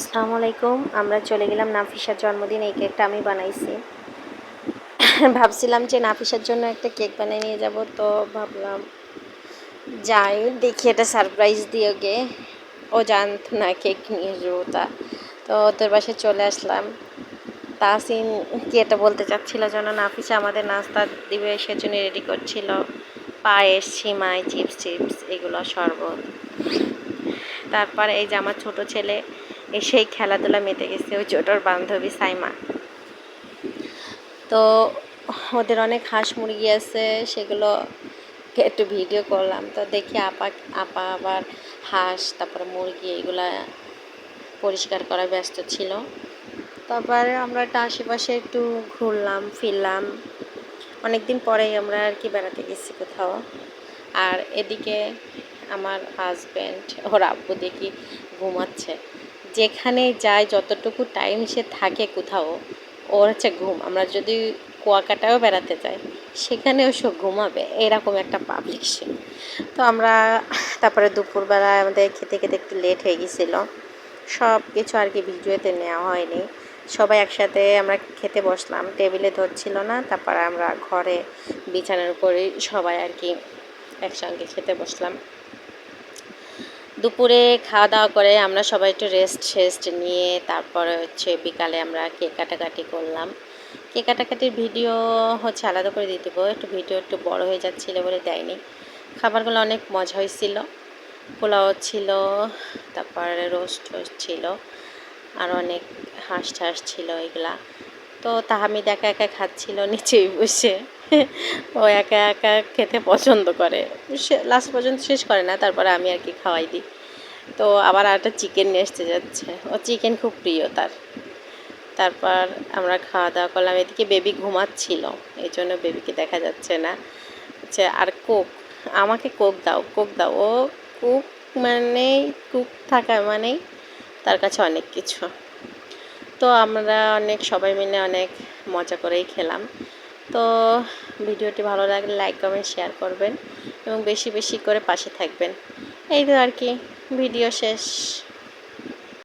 আসসালামু আলাইকুম। আমরা চলে গেলাম নাফিসার জন্মদিন, এই কেকটা আমি বানাইছি। ভাবছিলাম যে নাফিসার জন্য একটা কেক বানিয়ে নিয়ে যাব, তো ভাবলাম, যাই, দেখি এটা সারপ্রাইজ দিয়ে গে। ও জানত না কেক নিয়ে যাব তা। তো ওদের বাসায় চলে আসলাম। তাসিন কি এটা বলতে চাচ্ছিল যেন নাফিসা আমাদের নাস্তা দিবে, সেজন্য রেডি করছিল। পায়েস, সিমাই, চিপস চিপস, এগুলো শরবত। তারপর এই যে আমার ছোটো ছেলে এসেই খেলাধুলা মেতে গেছে ওই ছোটোর বান্ধবী সাইমা। তো ওদের অনেক হাঁস মুরগি আছে, সেগুলো একটু ভিডিও করলাম। তো দেখি আপা আপা আবার হাঁস, তারপরে মুরগি এগুলা পরিষ্কার করা ব্যস্ত ছিল। তারপরে আমরা একটা আশেপাশে একটু ঘুরলাম, ফিরলাম। অনেক দিন পরেই আমরা আর কি বেড়াতে গেছি কোথাও। আর এদিকে আমার হাজব্যান্ড ওর আব্বু দেখি ঘুমাচ্ছে। যেখানে যায়, যতটুকু টাইম সে থাকে কোথাও, ওর হচ্ছে ঘুম। আমরা যদি কুয়াকাটাও বেড়াতে যাই, সেখানেও সে ঘুমাবে। এরকম একটা পাবলিক সে। তো আমরা তারপরে দুপুরবেলা আমাদের খেতে খেতে একটু লেট হয়ে গেছিল। সব কিছু আর কি ভিডিওতে নেওয়া হয়নি। সবাই একসাথে আমরা খেতে বসলাম। টেবিলে ধরছিল না। তারপরে আমরা ঘরে বিছানার উপরে সবাই আর কি একসঙ্গে খেতে বসলাম। দুপুরে খাওয়া দাওয়া করে আমরা সবাই একটু রেস্ট শেস্ট নিয়ে তারপরে হচ্ছে বিকালে আমরা কেক কাটাকাটি করলাম। কেক কাটাকাটির ভিডিও হচ্ছে আলাদা করে দিয়ে দেবো। একটু ভিডিও একটু বড় হয়ে যাচ্ছিল বলে দেয়নি। খাবারগুলো অনেক মজা হয়েছিল। পোলাও ছিল, তারপরে রোস্ট টোস্ট ছিল, আর অনেক হাঁস ঠাস ছিল এগুলা। তো তাহামিদ একা একা খাচ্ছিল নিচেই বসে। ও একা একা খেতে পছন্দ করে। সে লাস্ট পর্যন্ত শেষ করে না, তারপরে আমি আর কি খাওয়াই দিই। তো আবার একটা চিকেন নিয়ে আসতে যাচ্ছে। ও চিকেন খুব প্রিয় তার। তারপর আমরা খাওয়া দাওয়া করলাম। এদিকে বেবি ঘুমাচ্ছিল এই জন্য বেবিকে দেখা যাচ্ছে না। আচ্ছা আর কোক আমাকে কোক দাও কোক দাও। ও কুক মানেই কুক থাকা মানেই তার কাছে অনেক কিছু। তো আমরা অনেক, সবাই মিলে অনেক মজা করেই খেলাম। তো ভিডিওটি ভালো লাগলে লাইক, কমেন্ট, শেয়ার করবেন এবং বেশি বেশি করে পাশে থাকবেন। এই তো আর কি, ভিডিও শেষ।